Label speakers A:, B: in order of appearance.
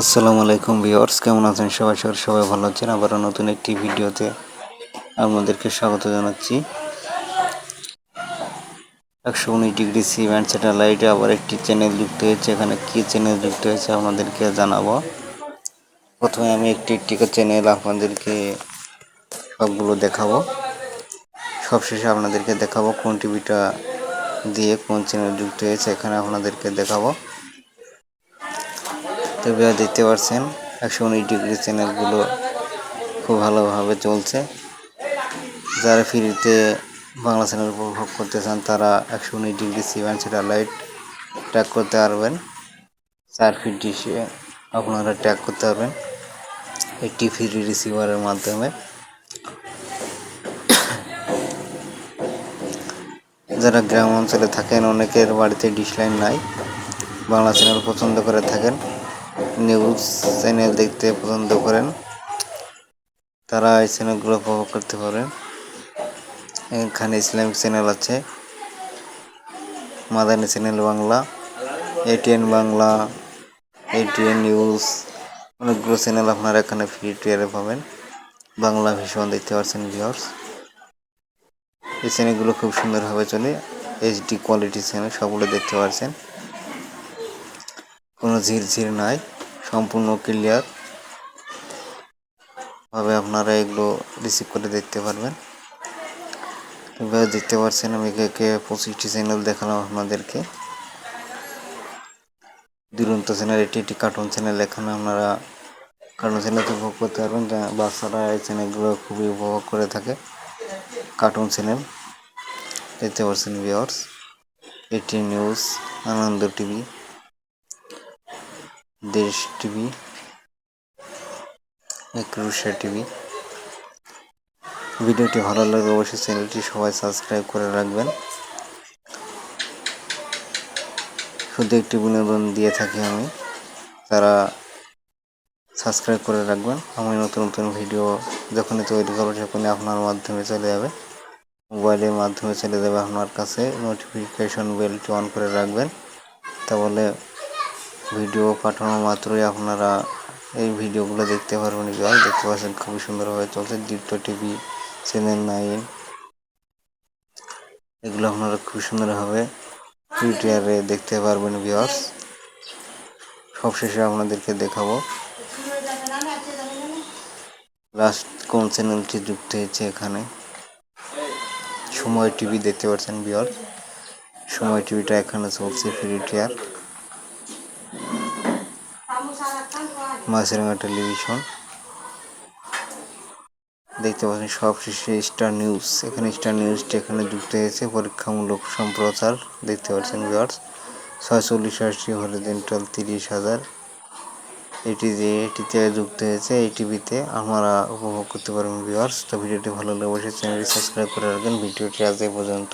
A: আসসালামু আলাইকুম ভিউয়ার্স, কেমন আছেন সবাই? সবাই সবাই ভালো আছেন। আবারও নতুন একটি ভিডিওতে আপনাদেরকে স্বাগত জানাচ্ছি। একশো উনিশ ডিগ্রি সি ব্যান্ড স্যাটেলাইটে আবার একটি চ্যানেল যুক্ত হয়েছে। এখানে কি চ্যানেল যুক্ত হয়েছে আপনাদেরকে জানাব। প্রথমে আমি একটি একটি চ্যানেল আপনাদেরকে সবগুলো দেখাবো। সবশেষে আপনাদেরকে দেখাবো কোন টিভিটা দিয়ে কোন চ্যানেল যুক্ত হয়েছে। এখানে আপনাদেরকে দেখাবো। তো দেখতে পাচ্ছেন একশো উনিশ ডিগ্রি চ্যানেলগুলো খুব ভালোভাবে চলছে। যারা ফ্রিতে বাংলা চ্যানেল উপভোগ করতে চান, তারা একশো উনিশ ডিগ্রি সেভেন লাইট ট্যাগ করতে পারবেন। চার ফিট ডিশে আপনারা ট্যাগ করতে পারবেন। একটি ফ্রি রিসিভারের মাধ্যমে। যারা গ্রাম অঞ্চলে থাকেন, অনেকের বাড়িতে ডিশ লাইন নাই। বাংলা চ্যানেল পছন্দ করে থাকেন। নিউজ চ্যানেল দেখতে পছন্দ করেন, তারা এই চ্যানেলগুলো উপভোগ করতে পারেন এখানে ইসলামিক চ্যানেল আছে, Madani channel Bangla, ATN Bangla, ATN news, অনেকগুলো চ্যানেল আপনারা এখানে ফ্রি টিয়ারে পাবেন। বাংলা ভীষণ দেখতে পাচ্ছেন ভিওর্স এই চ্যানেলগুলো খুব সুন্দরভাবে চলে এইচডি কোয়ালিটি চ্যানেল, সবগুলো দেখতে পাচ্ছেন। কোনো ঝিরঝির নাই, সম্পূর্ণ ক্লিয়ার ভাবে আপনারা এগুলো রিসিভ করে দেখতে পারবেন। এভাবে দেখতে পাচ্ছেন আমি একে পঁচিশটি চ্যানেল দেখালাম আপনাদেরকে। দুরন্ত চ্যানেল এটি একটি কার্টুন চ্যানেল এখানে আপনারা কার্টুন চ্যানেল উপভোগ করতে পারবেন। বাচ্চারা এই চ্যানেলগুলো খুবই উপভোগ করে থাকে। কার্টুন চ্যানেল দেখতে পাচ্ছেন ভিওর্স এটি news Anando TV Desh TV Ekushey TV. ভিডিওটি ভালো লাগলে অবশ্যই চ্যানেলটি সবাই সাবস্ক্রাইব করে রাখবেন। শুধু একটি বিনোদন দিয়ে থাকি আমি। তারা সাবস্ক্রাইব করে রাখবেন, আমি নতুন নতুন ভিডিও যখনই তৈরি করব তখনই আপনার মাধ্যমে চলে যাবে। মোবাইলের মাধ্যমে চলে যাবে আপনার কাছে। নোটিফিকেশন বেলটি অন করে রাখবেন। তাহলে ভিডিও পাঠানো মাত্রই আপনারা এই ভিডিওগুলো দেখতে পারবেন জয় দেখতে পাচ্ছেন খুবই সুন্দরভাবে চলছে দীপ্ত টিভি চ্যানেল নাইন। এগুলো আপনারা খুব সুন্দরভাবে টুইটারে দেখতে পারবেন ভিওয়ার্স সবশেষে আপনাদেরকে দেখাবো। লাস্ট কোন চ্যানেলটি যুক্ত হয়েছে এখানে? সময় টিভি দেখতে পাচ্ছেন বিয়ার সময় টিভিটা এখানে চলছে ফ্রি টিয়ার মাছরাঙ্গা টেলিভিশন। দেখতে পাচ্ছেন সব শেষে স্টার নিউজ এখানে স্টার নিউজটি এখানে যুক্ত হয়েছে, পরীক্ষামূলক সম্প্রচার। দেখতে পাচ্ছেন ভিওয়ার্স ছয়চল্লিশ আশি হরিজেন্টাল তিরিশ হাজার। এটি যে এটিতে যুক্ত হয়েছে, এই টিভিতে আমরা উপভোগ করতে পারবেন ভিওয়ার্স তো ভিডিওটি ভালো লাগলে অবশ্যই চ্যানেলটি সাবস্ক্রাইব করে রাখবেন। ভিডিওটি আজ এই পর্যন্ত।